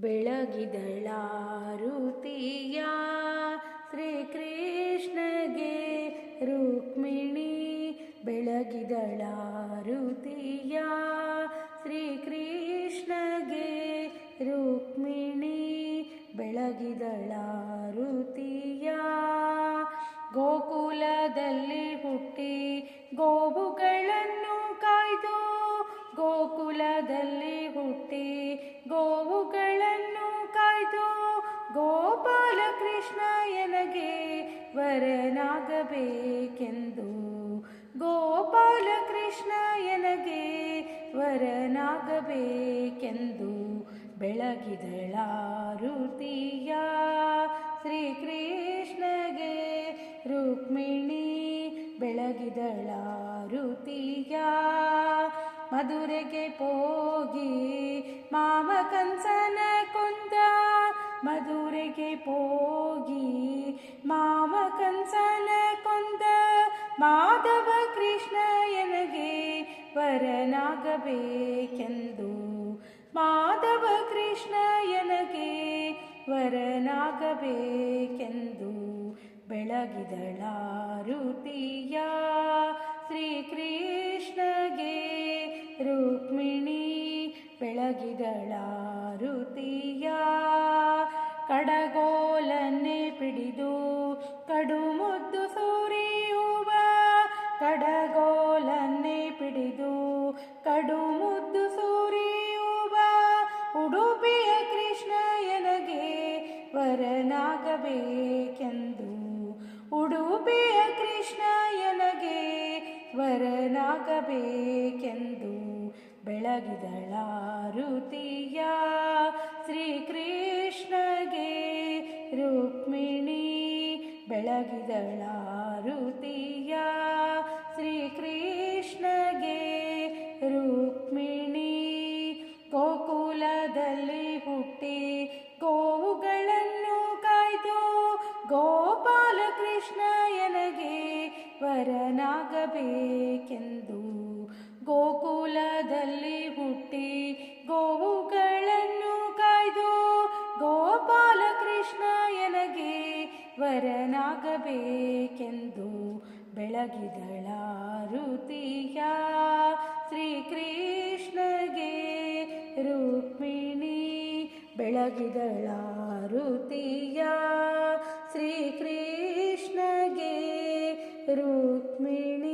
ಬೆಳಗಿದಳಾರುತಿಯ? ಶ್ರೀಕೃಷ್ಣಗೆ ರುಕ್ಮಿಣಿ ಬೆಳಗಿದಳಾರುತಿಯ? ಶ್ರೀಕೃಷ್ಣಗೆ ರುಕ್ಮಿಣಿ ಬೆಳಗಿದಳಾರುತಿಯ? ಗೋಕುಲದಲ್ಲಿ ಹುಟ್ಟಿ ಗೋವುಗಳನ್ನು ಕಾಯ್ದು ಗೋಕುಲದಲ್ಲಿ ಹುಟ್ಟಿ ಕಾಯ್ದು ಕೃಷ್ಣ ಎನಗೆ ವರನಾಗಬೇಕೆಂದು. ಗೋಪಾಲ ಕೃಷ್ಣ ಎನಗೆ ವರನಾಗಬೇಕೆಂದು. ಬೆಳಗಿದಳಾರುತಿಯ ಶ್ರೀಕೃಷ್ಣಗೆ ರುಕ್ಮಿಣಿ ಬೆಳಗಿದಳಾರುತಿಯ. ಮಧುರೆಗೆ ಹೋಗಿ ಮಾಮ ಕಂಸನ ಕೊಂದ ಮಧುರೆಗೆ ಹೋಗಿ ಮಾಮ ಕಂಸನ ಕೊಂದ ಮಾಧವ ಕೃಷ್ಣ ಎನಗೆ ವರನಾಗಬೇಕೆಂದು ಮಾಧವ ಕೃಷ್ಣ ಎನಗೆ ವರನಾಗಬೇಕೆಂದು ಬೆಳಗಿದಳಾರುತಿಯ ಶ್ರೀಕೃಷ್ಣಗೆ ರುಕ್ಮಿಣಿ ಬೆಳಗಿದಳಾರುತಿಯ ಕಡಗೋಲನ್ನೇ ಪಿಡಿದು ಕಡುಮುದ್ದು ಸೂರಿಯುವ ಕಡಗೋಲನ್ನೇ ಪಿಡಿದು ಕಡುಮುದ್ದು ಸೂರಿಯುವ ಉಡುಪಿಯ ಕೃಷ್ಣ ಎನಗೆ ವರನಾಗಬೇಕೆಂದು. ಉಡುಪಿಯ ಕೃಷ್ಣ ಎನಗೆ ವರನಾಗಬೇಕೆಂದು. ಬೆಳಗಿದಳಾರುತಿಯ ಶ್ರೀಕೃಷ್ಣಗೆ ರುಕ್ಮಿಣಿ ಬೆಳಗಿದಳಾರುತಿಯ ಶ್ರೀಕೃಷ್ಣಗೆ ರುಕ್ಮಿಣಿ ಗೋಕುಲದಲ್ಲಿ ಹುಟ್ಟಿ ಗೋವುಗಳನ್ನು ಕಾಯ್ದು ಗೋಪಾಲ ಕೃಷ್ಣ ಎನಗೆ ವರನಾಗಬೇಕೆಂದು ಗೋಕುಲದಲ್ಲಿ ಹುಟ್ಟಿ ಗೋವುಗಳನ್ನು ವರನಾಗಬೇಕೆಂದು ಬೆಳಗಿದಳಾರುತಿಯ ಶ್ರೀಕೃಷ್ಣಗೆ ರುಕ್ಮಿಣಿ ಬೆಳಗಿದಳಾರುತಿಯ ಶ್ರೀಕೃಷ್ಣಗೆ ರುಕ್ಮಿಣಿ